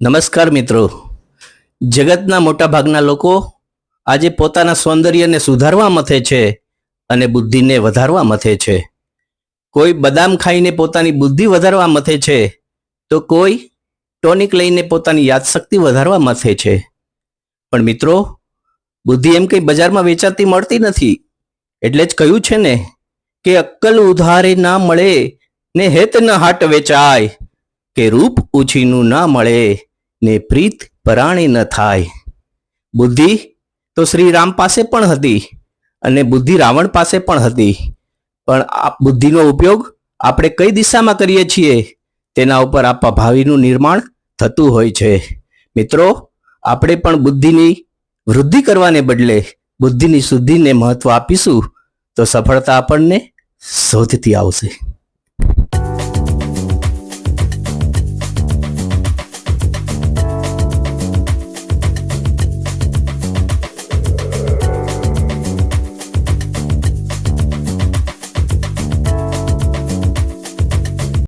નમસ્કાર મિત્રો. જગતના મોટાભાગના લોકો આજે પોતાના સૌંદર્યને સુધારવા મથે છે અને બુદ્ધિને વધારવા મથે છે. કોઈ બદામ ખાઈને પોતાની બુદ્ધિ વધારવા મથે છે તો કોઈ ટોનિક લઈને પોતાની યાદશક્તિ વધારવા મથે છે. પણ મિત્રો, બુદ્ધિ એમ કંઈ બજારમાં વેચાતી મળતી નથી. એટલે જ કહ્યું છે ને કે અક્કલ ઉધારે ના મળે ને હેત ન હાટ વેચાય, કે રૂપ ઉછીનું ના મળે. ને પ્રીત પરાણે ન થાય. બુદ્ધિ તો શ્રી રામ પાસે પણ હતી અને બુદ્ધિ રાવણ પાસે પણ હતી. પણ આ બુદ્ધિનો ઉપયોગ આપણે કઈ દિશામાં કરીએ છીએ? તેના ઉપર આપણા ભાવિનું નિર્માણ થતું હોય છે. મિત્રો, આપણે પણ બુદ્ધિની વૃદ્ધિ કરવાને બદલે બુદ્ધિની શુદ્ધિને મહત્વ આપીશું તો સફળતા આપણને શોધતી આવશે.